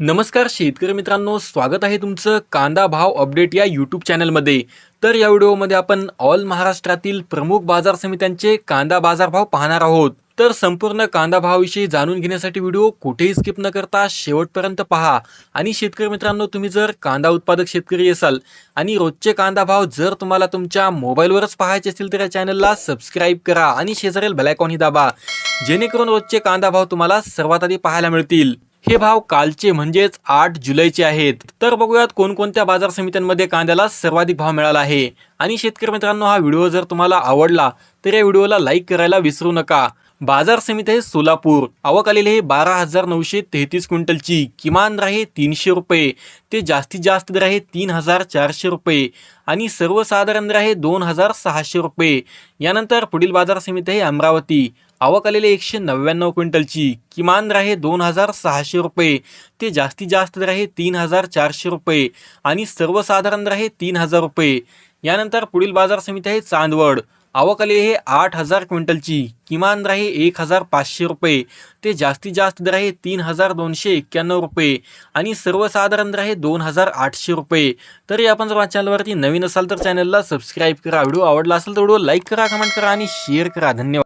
नमस्कार शेतकरी मित्रांनो स्वागत आहे तुमचं कांदा भाव अपडेट या यूट्यूब चॅनलमध्ये. तर या व्हिडिओमध्ये आपण ऑल महाराष्ट्रातील प्रमुख बाजार समित्यांचे कांदा बाजारभाव पाहणार आहोत. तर संपूर्ण कांदा भावाविषयी जाणून घेण्यासाठी व्हिडिओ कुठेही स्किप न करता शेवटपर्यंत पहा. आणि शेतकरी मित्रांनो तुम्ही जर कांदा उत्पादक शेतकरी असाल आणि रोजचे कांदा भाव जर तुम्हाला तुमच्या मोबाईलवरच पाहायचे असतील तर या चॅनलला सबस्क्राईब करा आणि शेजारील बेलायकॉनही दाबा. जेणेकरून रोजचे कांदा भाव तुम्हाला सर्वात आधी पाहायला मिळतील. हे भाव कालचे म्हणजेच आठ जुलैचे आहेत. तर बघूयात कोणकोणत्या बाजार समित्यांमध्ये कांद्याला सर्वाधिक भाव मिळाला आहे. आणि शेतकरी मित्रांनो हा व्हिडिओ जर तुम्हाला आवडला तर या व्हिडिओला लाईक करायला विसरू नका. बाजार समिती आहे सोलापूर. आवक आलेली आहे बारा हजार नऊशे तेहतीस क्विंटलची. किमान दर आहे तीनशे रुपये. ते जास्तीत जास्त दर आहे तीन हजार चारशे रुपये. आणि सर्वसाधारण दर आहे दोन हजार सहाशे रुपये. यानंतर पुढील बाजार समिती आहे अमरावती. आवक आलेली एकशे नव्याण्णव क्विंटलची. किमान दर आहे दोन हजार सहाशे रुपये. ते जास्तीत जास्त दर आहे तीन हजार चारशे रुपये. आणि सर्वसाधारण दर आहे तीन हजार रुपये. यानंतर पुढील बाजार समिती आहे चांदवड. आवक आलेली आहे आठ हजार क्विंटलची. किमान दर आहे एक हजार पाचशे रुपये. ते जास्तीत जास्त दर आहे तीन हजार दोनशे एक्क्याण्णव रुपये. आणि सर्वसाधारण दर आहे दोन हजार आठशे रुपये. तरी आपण जर माझ्या चॅनलवरती नवीन असाल तर चॅनलला सबस्क्राईब करा. व्हिडिओ आवडला असेल तर व्हिडिओ लाईक करा कमेंट करा आणि शेअर करा. धन्यवाद.